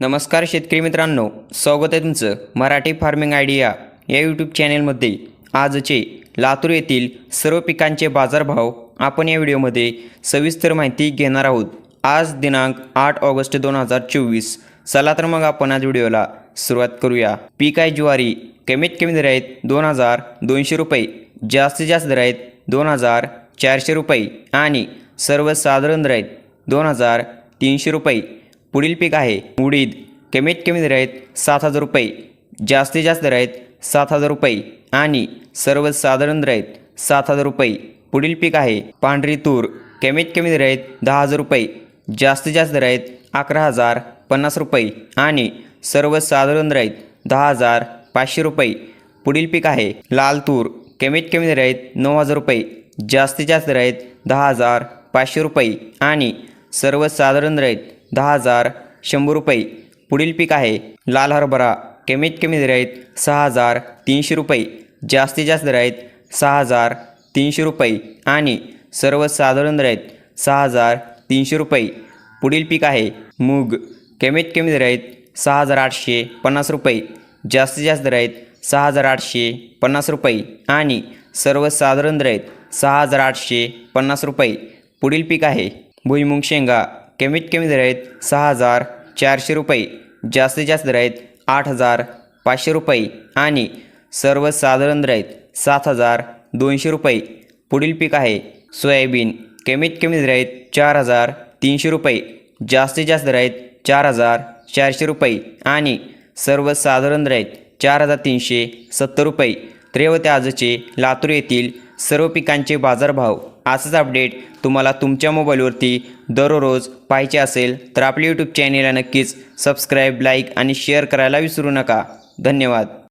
नमस्कार शेतकरी मित्रांनो स्वागत आहे तुमचं मराठी फार्मिंग आयडिया या यूट्यूब चॅनेलमध्ये आजचे लातूर येथील सर्व पिकांचे बाजारभाव आपण या व्हिडिओमध्ये सविस्तर माहिती घेणार आहोत. आज दिनांक आठ ऑगस्ट दोन हजार चोवीस. चला तर मग आपण आज व्हिडिओला सुरुवात करूया. पीक आहे ज्वारी कमीत कमी दर आहेत दोन हजार दोनशे रुपये जास्तीत जास्त दर आहेत दोन हजार चारशे रुपये आणि सर्वसाधारण दर आहेत दोन हजार तीनशे रुपये. पुढील पीक आहे. उडीद कमीत कमी दर आहेत सात हजार रुपये जास्तीत जास्त दर आहेत सात हजार रुपये आणि सर्वसाधारण दर आहेत सात हजार रुपये. पुढील पीक आहे पांढरी तूर कमीत कमी दर आहेत दहा हजार रुपये जास्तीत जास्त दर आहेत अकरा हजार पन्नास रुपये आणि सर्वसाधारण दर आहेत दहा हजार पाचशे रुपये. पुढील पीक आहे लाल तूर कमीत कमी दर आहेत नऊ हजार रुपये जास्तीत जास्त दर आहेत दहा हजार पाचशे रुपये आणि सर्वसाधारण दर आहेत दहा हजार शंभर रुपये. पुढील पीक आहे लाल हरभरा. कमीत कमी दर आहेत सहा हजार तीनशे रुपये. जास्तीत जास्त दर आहेत सहा हजार तीनशे रुपये. आणि सर्वसाधारण दर आहेत सहा हजार तीनशे रुपये. पुढील पीक आहे मूग. कमीत कमी दर आहेत सहा हजार आठशे पन्नास रुपये. जास्तीत जास्त दर आहेत सहा हजार आठशे पन्नास रुपये. आणि सर्वसाधारण दर आहेत सहा हजार आठशे पन्नास रुपये. पुढील पीक आहे भुईमुंग शेंगा. कमीत कमी दर आहेत सहा हजार चारशे रुपये जास्तीत जास्त दर आहेत आठ हजार पाचशे रुपये आणि सर्वसाधारण दर आहेत सात हजार दोनशे रुपये. पुढील पीक आहे सोयाबीन कमीत कमी दर आहेत चार हजार तीनशे रुपये जास्तीत जास्त दर आहेत चार हजार चारशे रुपये आणि सर्वसाधारण दर आहेत चार हजार तीनशे सत्तर रुपये. त्रेवते आजचे लातूर येथील सर्व पिकांचे बाजारभाव असंच अपडेट तुम्हाला तुमच्या मोबाईलवरती दररोज पाहायचे असेल तर आपल्या यूट्यूब चॅनेलला नक्कीच सबस्क्राईब लाईक आणि शेअर करायला विसरू नका. धन्यवाद.